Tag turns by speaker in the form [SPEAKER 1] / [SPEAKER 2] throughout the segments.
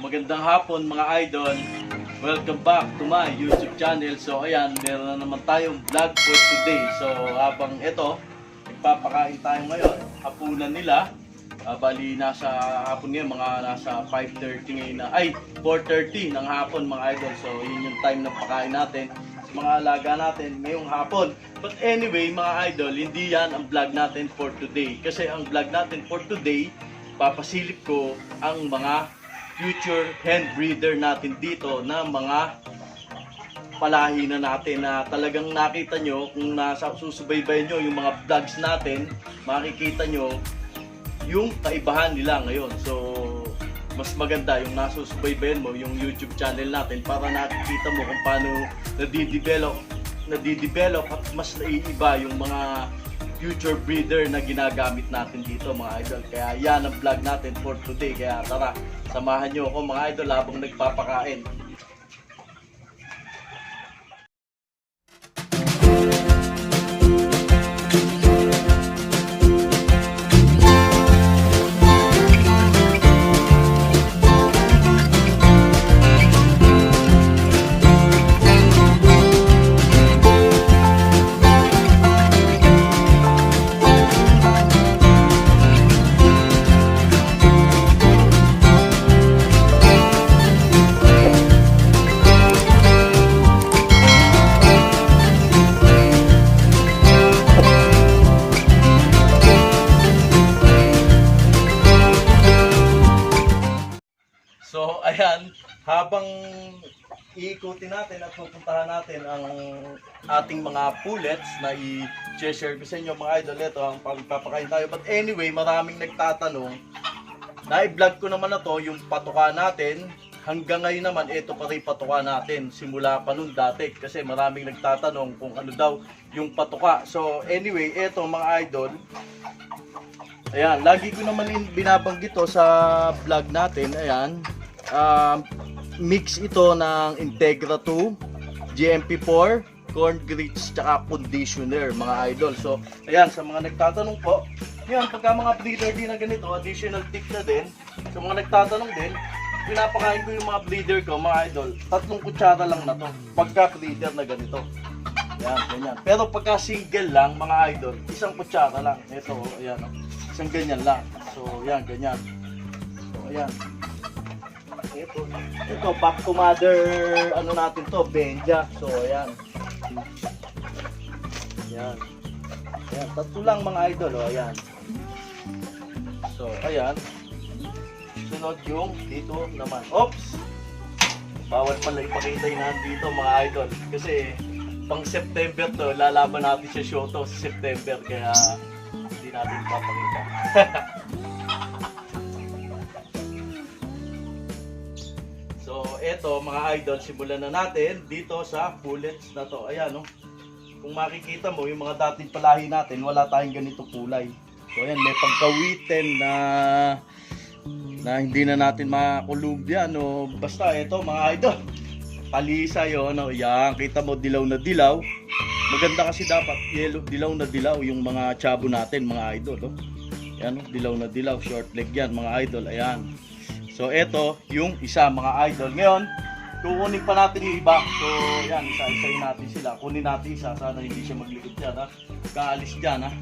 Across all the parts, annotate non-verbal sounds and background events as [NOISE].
[SPEAKER 1] Magandang hapon mga idol. Welcome back to my YouTube channel. So ayan, meron na naman tayong vlog for today. So habang ito, nagpapakain tayo ngayon. Hapunan nila. Ah, bali nasa hapon ngayon, mga nasa 5.30 ngayon na, ay 4.30 ng hapon mga idol. So yun yung time na pakain natin sa mga alaga natin ngayong hapon. But anyway mga idol, hindi yan ang vlog natin for today. Kasi ang vlog natin for today, papasilip ko ang mga future hand breeder natin dito na mga palahi na natin na talagang nakita nyo kung nasa susubaybay nyo yung mga vlogs natin makikita nyo yung kaibahan nila ngayon. So mas maganda yung nasusubaybayan mo yung YouTube channel natin para nakikita mo kung paano nadidevelop nadidevelop at mas naiiba yung mga future breeder na ginagamit natin dito mga idol. Kaya yan ang vlog natin for today. Kaya tara, samahan nyo ako mga idol habang nagpapakain. Ayan, habang iikutin natin at pupuntahan natin ang ating mga pullets na i-share ko sa inyo mga idol. Ito ang pagpapakain tayo. But anyway, maraming nagtatanong. Na-vlog ko naman na to, yung patuka natin. Hanggang ngayon naman, ito pa rin patuka natin. Simula pa nun dati. Kasi maraming nagtatanong kung ano daw yung patuka. So anyway, ito mga idol. Ayan, lagi ko naman in- binabanggit to sa vlog natin. Ayan. Um, mix ito ng Integra 2, GMP4, corn grits, tsaka conditioner mga idol. So, ayan, sa mga nagtatanong po, yan, pagka mga breeder din na ganito, additional tip na din. Sa mga nagtatanong din, pinapakain ko yung mga breeder ko, mga idol, tatlong kutsara lang na to. Pagka breeder na ganito. Yan, ganyan. Pero pagka single lang, mga idol, isang kutsara lang. Ito, ayan, oh. isang ganyan lang. So, yan, ganyan. So, ayan. Ito, ito, back to mother, ano natin to, Benja. So, ayan. Ayan. Ayan, tatlo lang mga idol, oh, ayan. So, ayan. Sunod yung dito naman. Oops! Bawal pala ipakita yung nandito mga idol. Kasi, pang September to, lalaban natin sa Shoto sa September. Kaya, hindi natin ipapakita. [LAUGHS] eto mga idol, simulan na natin dito sa bullets na to. Ayan, no? Kung makikita mo, yung mga dating palahi natin, wala tayong ganito kulay. So, ayan, may pagkawitin na na hindi na natin makakulumbya, no? Basta, eto mga idol, palisa yun, no? Yan, kita mo, dilaw na dilaw. Maganda kasi dapat yellow, dilaw na dilaw yung mga chabo natin, mga idol, no? Yan, no? dilaw na dilaw, short leg yan, mga idol, ayan. So eto yung isa mga idol. Ngayon, kukunin pa natin yung iba. So yan, isa-isayin natin sila. Kunin natin isa, sana hindi siya maglikod dyan ha. Kaalis dyan ha.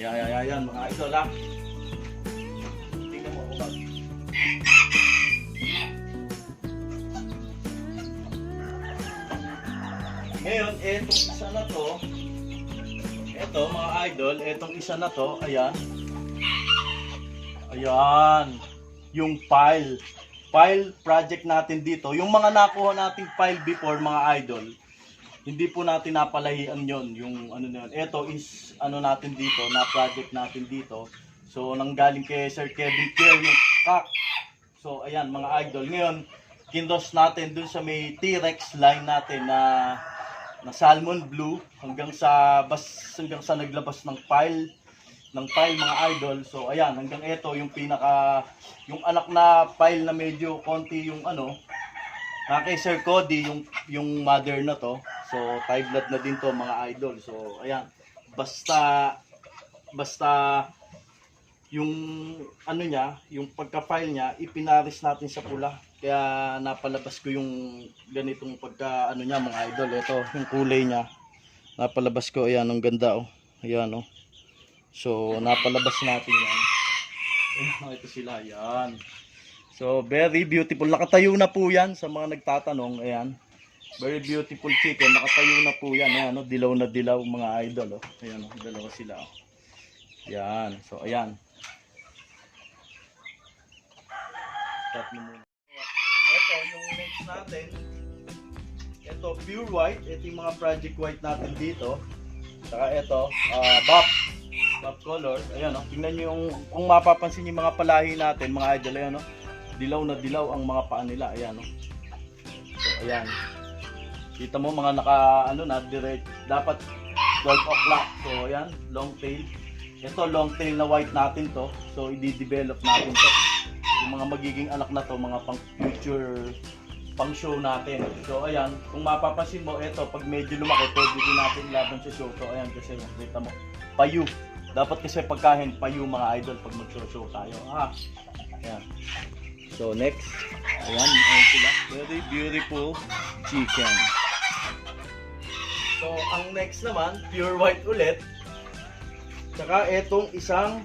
[SPEAKER 1] Yan, yan, yan, yan mga idol ha. Tingnan mo ako ba. Ngayon, etong isa na to, eto mga idol, etong isa na to, ayan. Ayan yung file. File project natin dito. Yung mga nakuha nating file before mga idol, hindi po natin napalahian yon yung ano na yun. Ito is ano natin dito, na project natin dito. So nanggaling kay Sir Kevin Kier yung kak. So ayan mga idol. Ngayon, kindos natin dun sa may T-Rex line natin na na salmon blue hanggang sa bas hanggang sa naglabas ng file ng file mga idol. So ayan, hanggang ito yung pinaka yung anak na file na medyo konti yung ano na kay Sir Cody yung yung mother na to. So tie blood na din to mga idol. So ayan, basta basta yung ano niya, yung pagka-file niya, ipinaris natin sa pula. Kaya napalabas ko yung ganitong pagka ano niya mga idol. Ito, yung kulay niya. Napalabas ko, ayan, ang ganda oh. Ayan oh. So, napalabas natin yan. Ayan, ito sila, ayan. So, very beautiful. Nakatayo na po yan sa mga nagtatanong. Ayan. Very beautiful chicken. Nakatayo na po yan. Ayan, oh, dilaw na dilaw mga idol. Oh. Ayan, oh, dalawa sila. Oh. Yan. So, ayan. Start mo muna. Ito, yung next natin. Ito, pure white. Ito yung mga project white natin dito. Saka ito, uh, buff. Buff color. Ayan, oh. Tingnan nyo yung, kung mapapansin yung mga palahi natin, mga idol, ayan, oh. Dilaw na dilaw ang mga paa nila. Ayan, oh. So, ayan. Kita mo mga naka, ano na, direct. Dapat 12 o'clock. So, ayan, long tail. Ito, long tail na white natin to. So, i-develop natin to. Yung mga magiging anak na to, mga pang future pang show natin. So, ayan, kung mapapansin mo, ito, pag medyo lumaki, pwede din natin laban sa show. So, ayan, kasi, kita mo, payu. Dapat kasi pagkain, payu mga idol, pag mag-show tayo. Ha? Ayan. So, next. Ayan, ayan sila. Very beautiful chicken. So, ang next naman, pure white ulit. Tsaka etong isang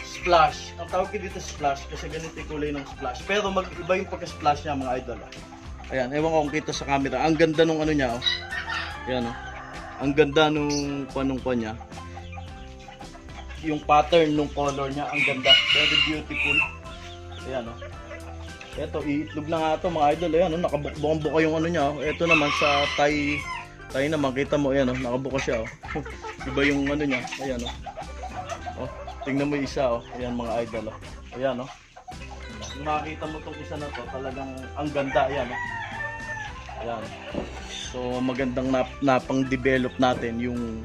[SPEAKER 1] splash. Ang tawag ko dito splash kasi ganito yung kulay ng splash. Pero mag-iba yung pagka-splash niya mga idol. ah. Ayan, ewan ko kung kita sa camera. Ang ganda nung ano niya, oh. Ayan, oh. Ang ganda nung panong pa niya. Yung pattern nung color niya, ang ganda. Very beautiful. Ayan, oh. Ito, iitlog na nga ito mga idol. Ayan, oh, nakabukbukang buka yung ano niya. Oh. Ito naman sa Thai, Thai naman, kita mo, ayan, oh, nakabuka siya. Oh. [LAUGHS] Iba yung ano niya. Ayan, oh. Oh, tingnan mo yung isa, oh. Ayan mga idol, oh. Ayan, oh. Kung mo tong isa na to, talagang ang ganda, ayan, oh. Ayan. So, magandang nap napang-develop natin yung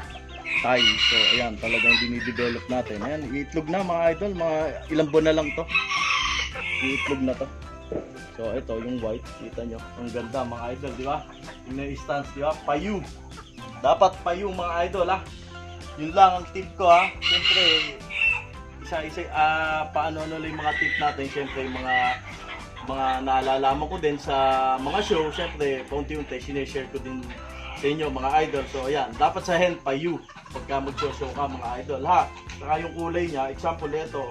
[SPEAKER 1] Thai. So, ayan, talagang dinidevelop natin. Ayan, iitlog na mga idol, mga ilang buwan na lang to. Iitlog na to. So, ito yung white, kita nyo. Ang ganda mga idol, di ba? Yung stance, di ba? Payu. Dapat payu mga idol, ha? Yun lang ang tip ko, ha? Siyempre, isa-isa, ah, paano ano lang yung mga tip natin. Siyempre, yung mga mga naalalaman ko din sa mga show, syempre, paunti-unti, sineshare ko din sa inyo, mga idol. So, ayan, dapat sa hand pa you pagka mag-show ka, mga idol, ha? Saka yung kulay niya, example ito,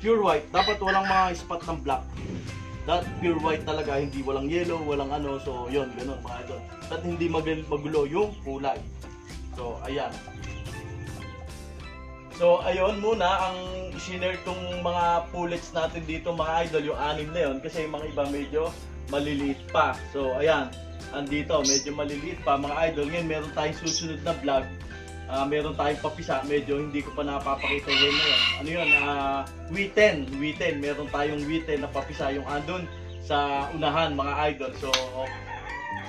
[SPEAKER 1] pure white, dapat walang mga spot ng black. That pure white talaga, hindi walang yellow, walang ano, so yun, ganun mga idol. At hindi mag- magulo yung kulay. So, ayan. So, ayun muna ang sinare kong mga pullets natin dito mga idol, yung anim na yun. Kasi yung mga iba medyo maliliit pa. So, ayan. Andito, medyo maliliit pa mga idol. Ngayon, meron tayong susunod na vlog. Ah, meron tayong papisa. Medyo hindi ko pa napapakita yun na yun. Ano yun? Uh, wheaten. Wheaten. Meron tayong wheaten na papisa. Yung andun sa unahan mga idol. So,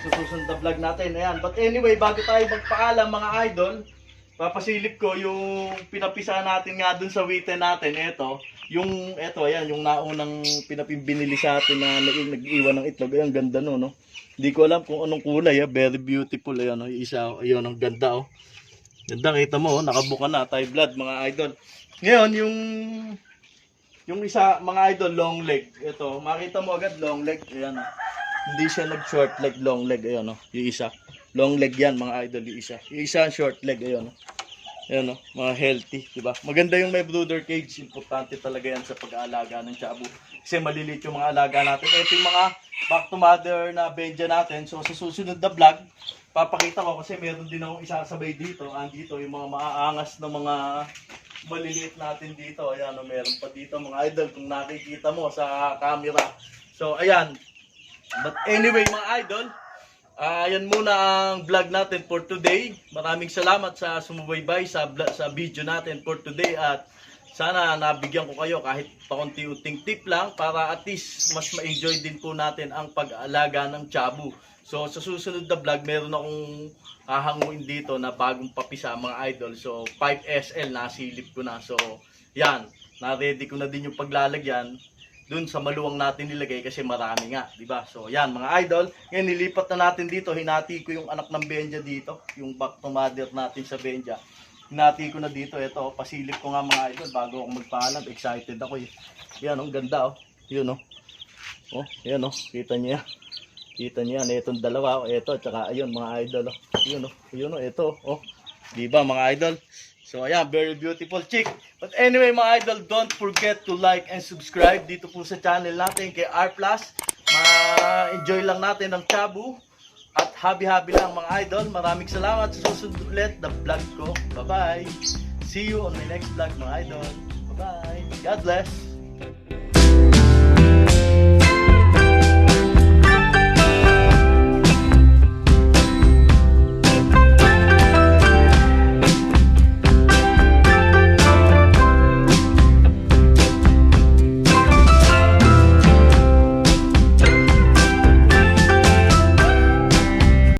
[SPEAKER 1] sa susunod na vlog natin. Ayan. But anyway, bago tayo magpaalam mga idol, papasilip ko yung pinapisa natin nga dun sa wheaten natin. Ito, yung, ito, ayan, yung naunang pinapibinili sa atin na nag- nag-iwan ng itlog. Ayan, ganda no, no? Hindi ko alam kung anong kulay, ah. very beautiful. Ayan, oh, isa, ayun, ang ganda, oh. Ganda, kita mo, oh, nakabuka na, Thai blood, mga idol. Ngayon, yung, yung isa, mga idol, long leg. Ito, makita mo agad, long leg. Ayan, oh. Hindi siya nag-short leg, long leg. Ayan, oh, yung isa. Long leg yan, mga idol, yung isa. Yung isa, short leg, ayan, oh. Ayan, oh, mga healthy, di ba? Maganda yung may brooder cage. Importante talaga yan sa pag-aalaga ng chabu. Kasi maliliit yung mga alaga natin. Ito yung mga back to mother na benja natin. So, sa susunod na vlog, papakita ko kasi meron din akong isasabay dito. Andito yung mga maaangas na mga maliliit natin dito. Ayan, meron pa dito mga idol kung nakikita mo sa camera. So, ayan. But anyway, mga idol, Ah, yan muna ang vlog natin for today. Maraming salamat sa sumubaybay sa sa video natin for today at sana nabigyan ko kayo kahit pakunti-unting tip lang para at least mas ma-enjoy din po natin ang pag-alaga ng chabu. So sa susunod na vlog meron akong hahanguin dito na bagong papisa mga idol. So 5SL nasilip ko na. So yan, na-ready ko na din yung paglalagyan dun sa maluwang natin nilagay kasi marami nga, di ba? So, yan mga idol. Ngayon nilipat na natin dito, hinati ko yung anak ng Benja dito, yung back to mother natin sa Benja. Hinati ko na dito. Ito, pasilip ko nga mga idol bago ako magpaalam. Excited ako eh. Yan, ang ganda oh. Yun oh. Oh, yan oh. Kita niyo yan. Kita niyo yan. Itong dalawa. oh. Ito, tsaka ayun mga idol oh. Yun oh. Yun oh. Ito oh. Di ba mga idol? So ayan, very beautiful chick. But anyway mga idol, don't forget to like and subscribe dito po sa channel natin kay R+. Ma-enjoy lang natin ang chabu. At happy-happy lang mga idol. Maraming salamat sa susunod ulit na vlog ko. Bye-bye. See you on my next vlog mga idol. Bye-bye. God bless.